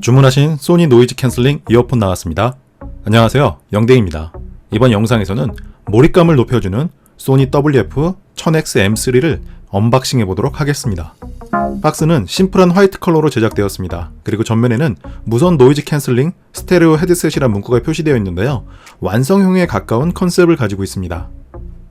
주문하신 소니 노이즈 캔슬링 이어폰 나왔습니다. 안녕하세요. 영대입니다. 이번 영상에서는 몰입감을 높여주는 소니 WF-1000X M3를 언박싱 해 보도록 하겠습니다. 박스는 심플한 화이트 컬러로 제작되었습니다. 그리고 전면에는 무선 노이즈 캔슬링 스테레오 헤드셋이란 문구가 표시되어 있는데요. 완성형에 가까운 컨셉을 가지고 있습니다.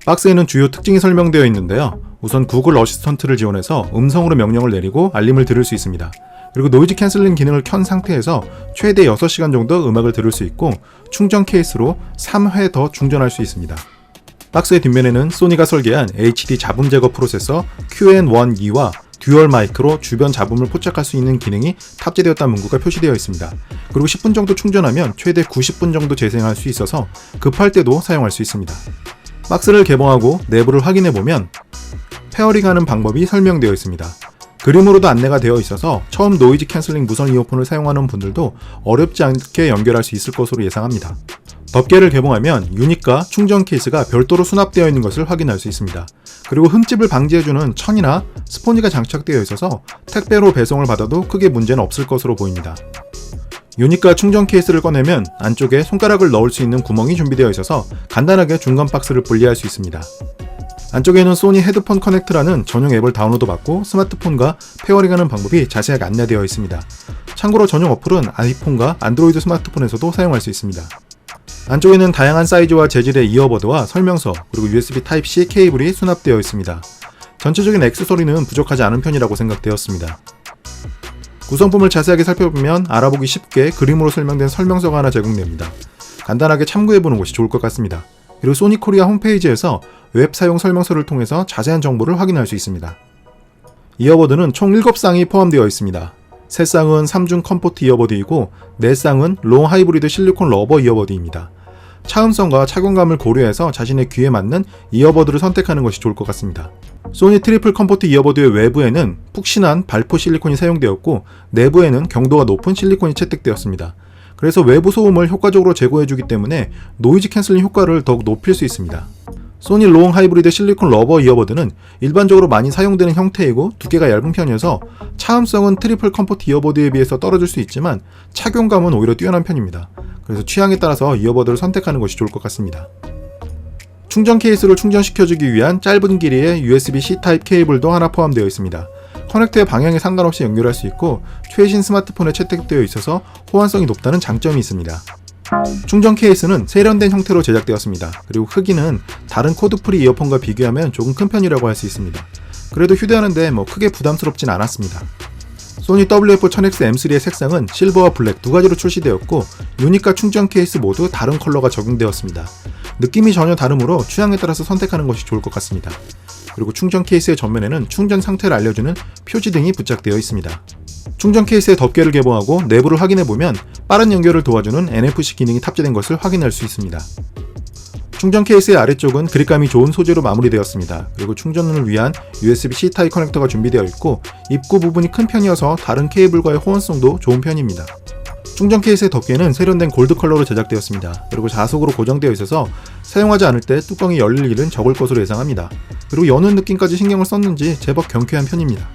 박스에는 주요 특징이 설명되어 있는데요. 우선 구글 어시스턴트를 지원해서 음성으로 명령을 내리고 알림을 들을 수 있습니다. 그리고 노이즈 캔슬링 기능을 켠 상태에서 최대 6시간 정도 음악을 들을 수 있고 충전 케이스로 3회 더 충전할 수 있습니다. 박스의 뒷면에는 소니가 설계한 HD 잡음 제거 프로세서 QN1E와 듀얼 마이크로 주변 잡음을 포착할 수 있는 기능이 탑재되었다는 문구가 표시되어 있습니다. 그리고 10분 정도 충전하면 최대 90분 정도 재생할 수 있어서 급할 때도 사용할 수 있습니다. 박스를 개봉하고 내부를 확인해 보면 페어링하는 방법이 설명되어 있습니다. 그림으로도 안내가 되어 있어서 처음 노이즈 캔슬링 무선 이어폰을 사용하는 분들도 어렵지 않게 연결할 수 있을 것으로 예상합니다. 덮개를 개봉하면 유닛과 충전 케이스가 별도로 수납되어 있는 것을 확인할 수 있습니다. 그리고 흠집을 방지해주는 천이나 스포니가 장착되어 있어서 택배로 배송을 받아도 크게 문제는 없을 것으로 보입니다. 유닛과 충전 케이스를 꺼내면 안쪽에 손가락을 넣을 수 있는 구멍이 준비되어 있어서 간단하게 중간 박스를 분리할 수 있습니다. 안쪽에는 소니 헤드폰 커넥트라는 전용 앱을 다운로드 받고 스마트폰과 페어링하는 방법이 자세하게 안내되어 있습니다. 참고로 전용 어플은 아이폰과 안드로이드 스마트폰에서도 사용할 수 있습니다. 안쪽에는 다양한 사이즈와 재질의 이어버드와 설명서 그리고 USB Type-C 케이블이 수납되어 있습니다. 전체적인 액세서리는 부족하지 않은 편이라고 생각되었습니다. 구성품을 자세하게 살펴보면 알아보기 쉽게 그림으로 설명된 설명서가 하나 제공됩니다. 간단하게 참고해보는 것이 좋을 것 같습니다. 그리고 소니 코리아 홈페이지에서 웹 사용 설명서를 통해서 자세한 정보를 확인할 수 있습니다. 이어버드는 총 7쌍이 포함되어 있습니다. 3쌍은 3중 컴포트 이어버드이고 4쌍은 롱 하이브리드 실리콘 러버 이어버드입니다. 차음성과 착용감을 고려해서 자신의 귀에 맞는 이어버드를 선택하는 것이 좋을 것 같습니다. 소니 트리플 컴포트 이어버드의 외부에는 푹신한 발포 실리콘이 사용되었고 내부에는 경도가 높은 실리콘이 채택되었습니다. 그래서 외부 소음을 효과적으로 제거해주기 때문에 노이즈 캔슬링 효과를 더욱 높일 수 있습니다. 소니 롱 하이브리드 실리콘 러버 이어버드는 일반적으로 많이 사용되는 형태이고 두께가 얇은 편이어서 차음성은 트리플 컴포트 이어버드에 비해서 떨어질 수 있지만 착용감은 오히려 뛰어난 편입니다. 그래서 취향에 따라서 이어버드를 선택하는 것이 좋을 것 같습니다. 충전 케이스를 충전시켜주기 위한 짧은 길이의 USB-C 타입 케이블도 하나 포함되어 있습니다. 커넥터의 방향에 상관없이 연결할 수 있고 최신 스마트폰에 채택되어 있어서 호환성이 높다는 장점이 있습니다. 충전 케이스는 세련된 형태로 제작되었습니다. 그리고 크기는 다른 코드프리 이어폰과 비교하면 조금 큰 편이라고 할 수 있습니다. 그래도 휴대하는데 뭐 크게 부담스럽진 않았습니다. 소니 WF-1000X M3의 색상은 실버와 블랙 두 가지로 출시되었고 유닛과 충전 케이스 모두 다른 컬러가 적용되었습니다. 느낌이 전혀 다르므로 취향에 따라서 선택하는 것이 좋을 것 같습니다. 그리고 충전 케이스의 전면에는 충전 상태를 알려주는 표지 등이 부착되어 있습니다. 충전 케이스의 덮개를 개봉하고 내부를 확인해 보면 빠른 연결을 도와주는 NFC 기능이 탑재된 것을 확인할 수 있습니다. 충전 케이스의 아래쪽은 그립감이 좋은 소재로 마무리되었습니다. 그리고 충전을 위한 USB-C 타입 커넥터가 준비되어 있고 입구 부분이 큰 편이어서 다른 케이블과의 호환성도 좋은 편입니다. 충전 케이스의 덮개는 세련된 골드 컬러로 제작되었습니다. 그리고 자석으로 고정되어 있어서 사용하지 않을 때 뚜껑이 열릴 일은 적을 것으로 예상합니다. 그리고 여는 느낌까지 신경을 썼는지 제법 경쾌한 편입니다.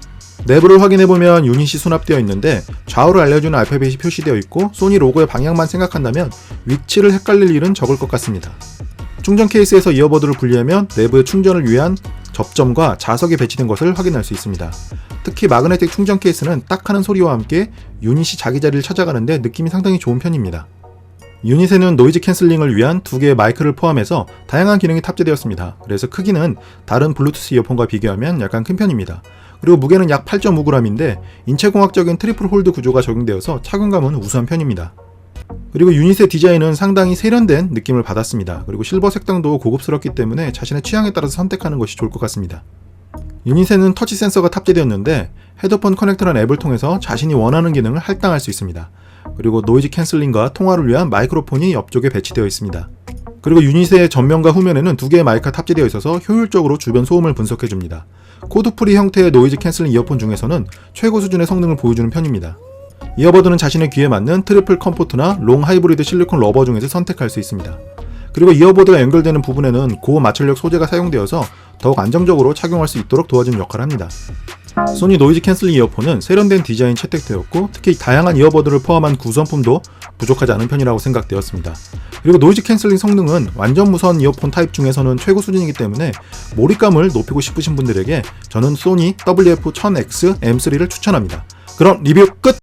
내부를 확인해보면 유닛이 수납되어 있는데 좌우를 알려주는 알파벳이 표시되어 있고 소니 로고의 방향만 생각한다면 위치를 헷갈릴 일은 적을 것 같습니다. 충전 케이스에서 이어버드를 분리하면 내부의 충전을 위한 접점과 자석이 배치된 것을 확인할 수 있습니다. 특히 마그네틱 충전 케이스는 딱 하는 소리와 함께 유닛이 자기 자리를 찾아가는데 느낌이 상당히 좋은 편입니다. 유닛에는 노이즈 캔슬링을 위한 두 개의 마이크를 포함해서 다양한 기능이 탑재되었습니다. 그래서 크기는 다른 블루투스 이어폰과 비교하면 약간 큰 편입니다. 그리고 무게는 약 8.5g인데 인체공학적인 트리플 홀드 구조가 적용되어서 착용감은 우수한 편입니다. 그리고 유닛의 디자인은 상당히 세련된 느낌을 받았습니다. 그리고 실버 색상도 고급스럽기 때문에 자신의 취향에 따라서 선택하는 것이 좋을 것 같습니다. 유닛에는 터치 센서가 탑재되었는데 헤드폰 커넥터라는 앱을 통해서 자신이 원하는 기능을 할당할 수 있습니다. 그리고 노이즈 캔슬링과 통화를 위한 마이크로폰이 옆쪽에 배치되어 있습니다. 그리고 유닛의 전면과 후면에는 두 개의 마이크가 탑재되어 있어서 효율적으로 주변 소음을 분석해 줍니다. 코드프리 형태의 노이즈 캔슬링 이어폰 중에서는 최고 수준의 성능을 보여주는 편입니다. 이어버드는 자신의 귀에 맞는 트리플 컴포트나 롱 하이브리드 실리콘 러버 중에서 선택할 수 있습니다. 그리고 이어버드가 연결되는 부분에는 고마찰력 소재가 사용되어서 더욱 안정적으로 착용할 수 있도록 도와주는 역할을 합니다. 소니 노이즈 캔슬링 이어폰은 세련된 디자인 채택되었고 특히 다양한 이어버드를 포함한 구성품도 부족하지 않은 편이라고 생각되었습니다. 그리고 노이즈 캔슬링 성능은 완전 무선 이어폰 타입 중에서는 최고 수준이기 때문에 몰입감을 높이고 싶으신 분들에게 저는 소니 WF-1000X M3를 추천합니다. 그럼 리뷰 끝!